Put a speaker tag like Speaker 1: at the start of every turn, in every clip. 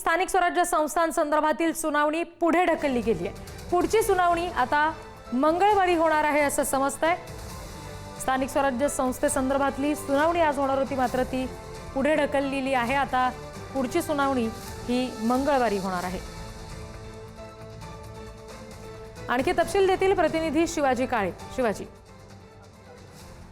Speaker 1: स्थानिक स्वराज्य संस्थांसंदर्भातील सुनावणी पुढे ढकलली गेली आहे. पुढची सुनावणी आता मंगळवारी होणार आहे असं समजतंय. स्थानिक स्वराज्य संस्थेसंदर्भातली सुनावणी आज होणार होती मात्र ती पुढे ढकललेली आहे. आता पुढची सुनावणी ही मंगळवारी होणार आहे. आणखी तपशील देतील प्रतिनिधी शिवाजी काळे. शिवाजी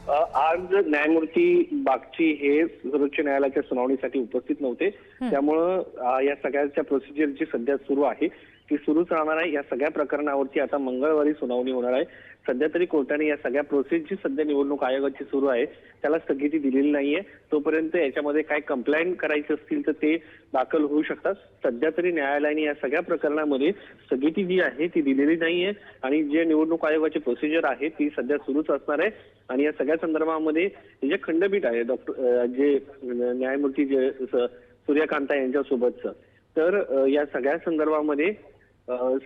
Speaker 2: आज न्यायमूर्ती बागची हे सर्वोच्च न्यायालयाच्या सुनावणीसाठी उपस्थित नव्हते. त्यामुळं या सगळ्याच्या प्रोसिजर जी सध्या सुरू आहे ती सुरूच राहणार आहे. या सगळ्या प्रकरणावरती आता मंगळवारी सुनावणी होणार आहे. सध्या तरी कोर्टाने या सगळ्या प्रोसेस जी सध्या निवडणूक आयोगाची सुरू आहे त्याला स्थगिती दिलेली नाहीये. तोपर्यंत याच्यामध्ये काय कंप्लायंट करायचे असतील तर ते दाखल होऊ शकतात. सध्या तरी न्यायालयाने या सगळ्या प्रकरणामध्ये स्थगिती जी आहे ती दिलेली नाहीये. आणि जे निवडणूक आयोगाची प्रोसिजर आहे ती सध्या सुरूच असणार आहे. आणि या सगळ्या संदर्भामध्ये जे खंडपीठ आहे डॉक्टर जे न्यायमूर्ती जे सूर्यकांता यांच्यासोबतचं तर या सगळ्या संदर्भामध्ये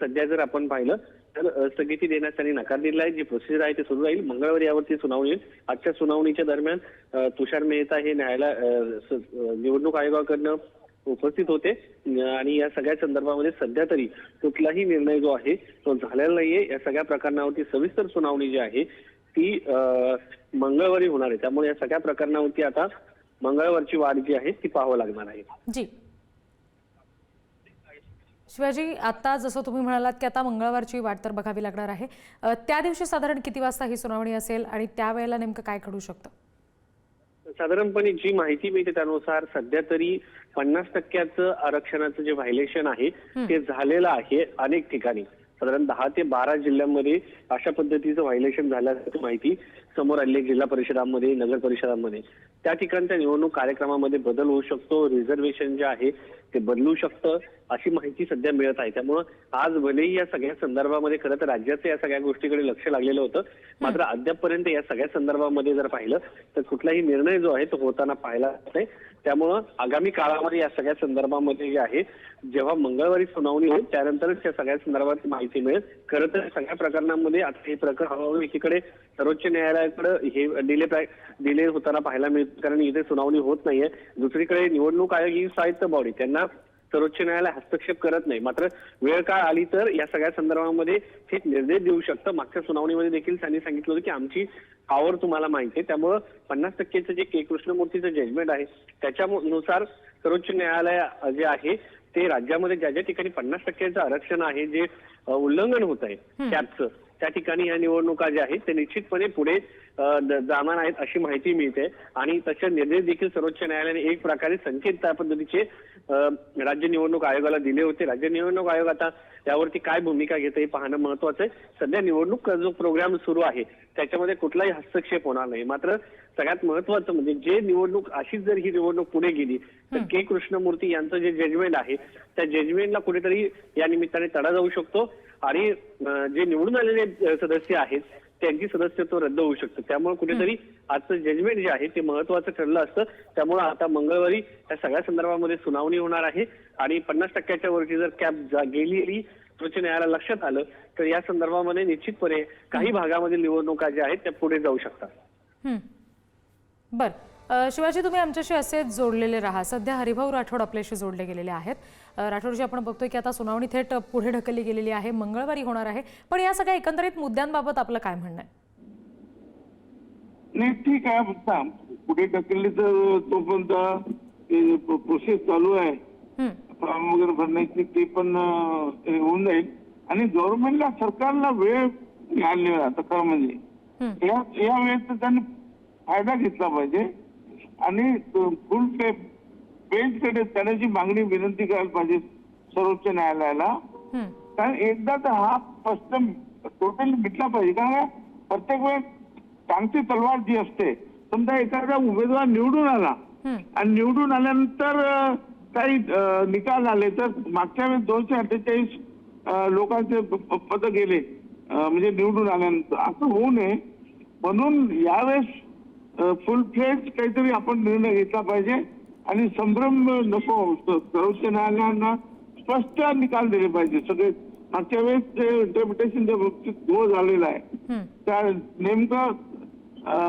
Speaker 2: सध्या जर आपण पाहिलं तर स्थगिती देण्यास त्यांनी नकार दिला आहे. जी प्रोसिजर आहे ते सुरू राहील. मंगळवारी यावरती सुनावणी होईल आजच्या सुनावणीच्या दरम्यान तुषार मेहता हे न्यायालय निवडणूक आयोगाकडनं उपस्थित होते. आणि या सगळ्या संदर्भामध्ये सध्या तरी कुठलाही निर्णय जो आहे तो झालेला नाहीये. या सगळ्या प्रकरणावरती सविस्तर सुनावणी जी आहे ती मंगळवारी होणार आहे. त्यामुळे या सगळ्या प्रकरणावरती आता मंगळवारची वाढ जी आहे ती पाहावं लागणार आहे.
Speaker 1: जी. शिवाजी आता जसं तुम्ही म्हणालात की आता मंगळवारची वाट तर बघावी लागणार आहे. त्या दिवशी साधारण किती वाजता ही सुनावणी असेल आणि त्यावेळेला नेमकं काय घडू शकतं?
Speaker 2: साधारणपणे जी माहिती मिळते त्यानुसार सध्या तरी पन्नास टक्क्याचं आरक्षणाचं जे व्हायलेशन आहे ते झालेलं आहे अनेक ठिकाणी. साधारण दहा ते बारा जिल्ह्यांमध्ये अशा पद्धतीचं व्हायलेशन झाल्याची माहिती समोर आली जिल्हा परिषदांमध्ये नगर परिषदांमध्ये. त्या ठिकाणच्या निवडणूक कार्यक्रमामध्ये बदल होऊ शकतो. रिझर्वेशन जे आहे ते बदलू शकतं अशी माहिती सध्या मिळत आहे. त्यामुळं आज भलेही या सगळ्या संदर्भामध्ये खरं तर राज्याचं या सगळ्या गोष्टीकडे लक्ष लागलेलं होतं. मात्र अद्यापपर्यंत या सगळ्या संदर्भामध्ये जर पाहिलं तर कुठलाही निर्णय जो आहे तो होताना पाहिला जात नाही त्यामुळं आगामी काळामध्ये या सगळ्या संदर्भामध्ये जे आहे जेव्हा मंगळवारी सुनावणी होईल त्यानंतरच या सगळ्या संदर्भात माहिती मिळेल. खरं तर सगळ्या प्रकरणांमध्ये आता हे प्रकरण हळूहळू एकीकडे सर्वोच्च न्यायालयाकडे हे डिले डिले होताना पाहायला मिळतं. कारण इथे सुनावणी होत नाहीये. दुसरीकडे निवडणूक आयोग ही स्वायत्त बॉडी त्यांना सर्वोच्च न्यायालय हस्तक्षेप करत नाही. मात्र वेळ काळ आली तर या सगळ्या संदर्भामध्ये थेट निर्देश देऊ शकतं. मागच्या सुनावणीमध्ये देखील त्यांनी सांगितलं होतं की आमची पावर तुम्हाला माहिती आहे. त्यामुळं पन्नास टक्केचं जे के. कृष्णमूर्तीचं जजमेंट आहे त्याच्यानुसार सर्वोच्च न्यायालय जे आहे ते राज्यामध्ये ज्या ज्या ठिकाणी पन्नास टक्क्याचं आरक्षण आहे जे उल्लंघन होत आहे कॅबचं त्या ठिकाणी या निवडणुका ज्या आहेत ते निश्चितपणे पुढे जाणार आहेत अशी माहिती मिळते. आणि तसे निर्देश देखील सर्वोच्च न्यायालयाने एक प्रकारे संकेत त्या पद्धतीचे राज्य निवडणूक आयोगाला दिले होते. राज्य निवडणूक आयोग आता यावरती काय भूमिका घेतं हे पाहणं महत्वाचं आहे. सध्या निवडणूक जो प्रोग्राम सुरू आहे त्याच्यामध्ये कुठलाही हस्तक्षेप होणार नाही. मात्र सगळ्यात महत्वाचं म्हणजे जे निवडणूक अशीच जर ही निवडणूक पुढे गेली तर के. कृष्णमूर्ती यांचं जे जजमेंट आहे त्या जजमेंटला कुठेतरी या निमित्ताने तडा जाऊ शकतो. आणि जे निवडून आलेले सदस्य आहेत त्यांची सदस्यत्व रद्द होऊ शकतं. त्यामुळे कुठेतरी आजचं जजमेंट जे आहे ते महत्वाचं ठरलं असतं. त्यामुळे आता मंगळवारी या सगळ्या संदर्भामध्ये सुनावणी होणार आहे. आणि पन्नास टक्क्याच्या वरती जर कॅब गेलेली उच्च न्यायालयाला लक्षात आलं तर या संदर्भामध्ये निश्चितपणे काही भागामध्ये निवडणुका ज्या आहेत त्या पुढे जाऊ शकतात.
Speaker 1: बर. शिवाजी तुम्ही आमच्याशी असेच जोडलेले राहा. सध्या हरिभाऊ राठोड आपल्याशी जोडले गेलेले आहेत. अ, राठोडजी आपण बघतोय की आता सुनावणी थेट पुढे ढकलली गेलेली आहे. मंगळवारी होणार आहे. पण या सगळ्या एकंदरीत मुद्द्यांबाबत आपलं काय म्हणणं आहे?
Speaker 3: नाही ठीक आहे. पुढे ढकलली तर तोपर्यंत प्रोसेस चालू आहे. फॉर्म वगैरे भरण्याची ते पण होऊन जाईल. आणि गव्हर्नमेंटला सरकारला वेळ मिळालेला आता खरं म्हणजे. या या वेळेचा त्यांनी फायदा घेतला पाहिजे. आणि फुल पे बेंचकडे त्याची मागणी विनंती करायला पाहिजे सर्वोच्च न्यायालयाला. कारण एकदा तर हा प्रश्न टोटली मिटला पाहिजे कारण प्रत्येक वेळेस टांगती तलवार जी असते समजा एखादा उमेदवार निवडून आला. आणि निवडून आल्यानंतर काही निकाल आले तर मागच्या वेळेस दोनशे अठ्ठेचाळीस लोकांचे पद गेले म्हणजे निवडून आल्यानंतर असं होऊ नये म्हणून यावेळेस फुल फ्लेज काहीतरी आपण निर्णय घेतला पाहिजे. आणि संभ्रम नको सर्वोच्च न्यायालयानं स्पष्ट निकाल दिले पाहिजे. सगळे मागच्या वेळेस जे इंटरप्रिटेशनच्या बाबतीत घोळ झालेला आहे. त्या नेमकं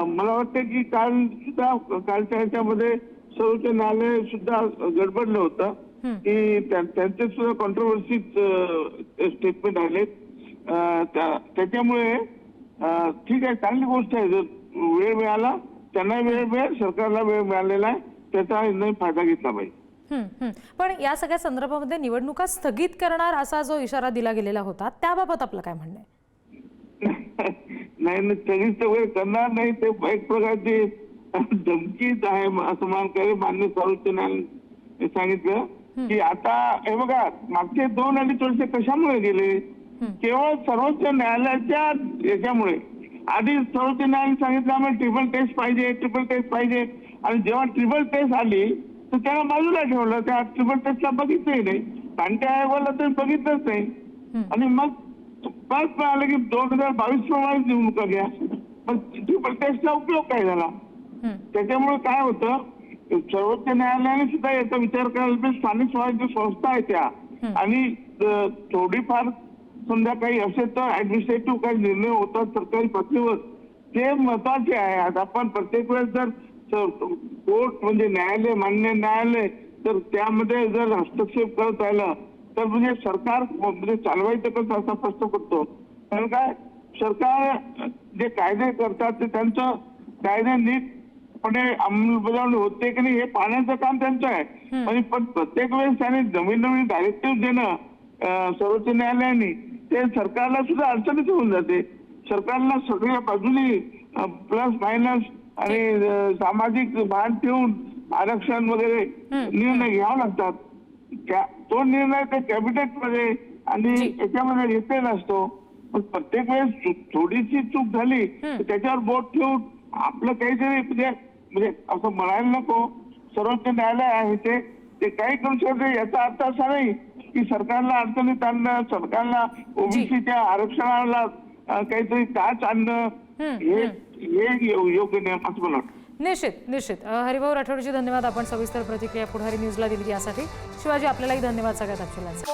Speaker 3: मला वाटतं की काल सुद्धा कालच्या ह्याच्यामध्ये सर्वोच्च न्यायालय सुद्धा गडबडलं होतं. की त्या- त्यांचे सुद्धा कॉन्ट्रोवर्सी स्टेटमेंट आले त्याच्यामुळे ठीक आहे चांगली गोष्ट आहे. जर वेळ मिळाला त्यांना वेळ मिळेल सरकारला वेळ मिळालेला आहे त्याचा नाही फायदा घेतला पाहिजे.
Speaker 1: पण या सगळ्या संदर्भामध्ये निवडणुका स्थगित करणार असा जो इशारा दिला गेलेला होता त्याबाबत आपलं काय म्हणणं
Speaker 3: नाही स्थगित वगैरे करणार नाही ते एक प्रकारची धमकीच आहे असं मान करे मान्य सर्वोच्च न्यायालयाने सांगितलं की आता हे बघा मागचे दोन अडीच वर्ष कशामुळे गेले? केवळ सर्वोच्च न्यायालयाच्या याच्यामुळे. आधी सर्वोच्च न्यायालयाने सांगितलं आम्हाला ट्रिपल टेस्ट पाहिजे ट्रिपल टेस्ट पाहिजे. आणि जेव्हा ट्रिपल टेस्ट आली तर त्याला बाजूला ठेवलं. त्या ट्रिपल टेस्टला बघितलंही नाही. कांटे आयोगाला तर बघितलंच नाही. आणि मग परत मिळालं की दोन हजार बावीस प्रमाणे निवडणुका घ्या. पण ट्रिपल टेस्टचा उपयोग काय झाला. त्याच्यामुळे काय होतं? सर्वोच्च न्यायालयाने सुद्धा याचा विचार करायला स्थानिक स्वराज्य संस्था आहे त्या. आणि थोडीफार समजा काही असेल तर ऍडमिनिस्ट्रेटिव्ह काही निर्णय होतात सरकारी पातळीवर ते महत्त्वाचे आहे. आता आपण प्रत्येक वेळेस जर कोर्ट म्हणजे न्यायालय मान्य न्यायालय तर त्यामध्ये जर हस्तक्षेप करत राहिलं तर म्हणजे सरकार म्हणजे चालवायचं कसं असा प्रश्न पडतो कारण काय? सरकार जे कायदे करतात ते त्यांचं कायदे नीटपणे अंमलबजावणी होते की नाही हे पाहण्याचं काम त्यांचं आहे. आणि पण प्रत्येक वेळेस त्याने नवीन नवीन डायरेक्टिव्ह देणं सर्वोच्च न्यायालयाने ते सरकारला सुद्धा अडचणीच होऊन जाते. सरकारला सगळ्या बाजूनी प्लस मायनस आणि सामाजिक भान ठेवून आरक्षण वगैरे निर्णय घ्यावे लागतात. तो निर्णय ते कॅबिनेटमध्ये आणि. याच्यामध्ये घेतलेला असतो पण प्रत्येक वेळेस थोडीशी चूक झाली त्याच्यावर बोट ठेवून आपलं काहीतरी म्हणजे म्हणजे असं म्हणायला नको. सर्वोच्च न्यायालय आहे ते. ते काही करू शकते याचा अर्थ असा नाही की सरकारला अडचणीत आणणं सरकारला ओबीसीच्या आरक्षणाला काहीतरी टाच आणणं हे हे यो- योग्य नाही असं मला वाटतं.
Speaker 1: निश्चित निश्चित. हरिभाऊ राठोडजी धन्यवाद. आपण सविस्तर प्रतिक्रिया पुढारी न्यूजला दिली यासाठी. शिवाजी आपल्यालाही धन्यवाद सगळ्यात तपशिलाचे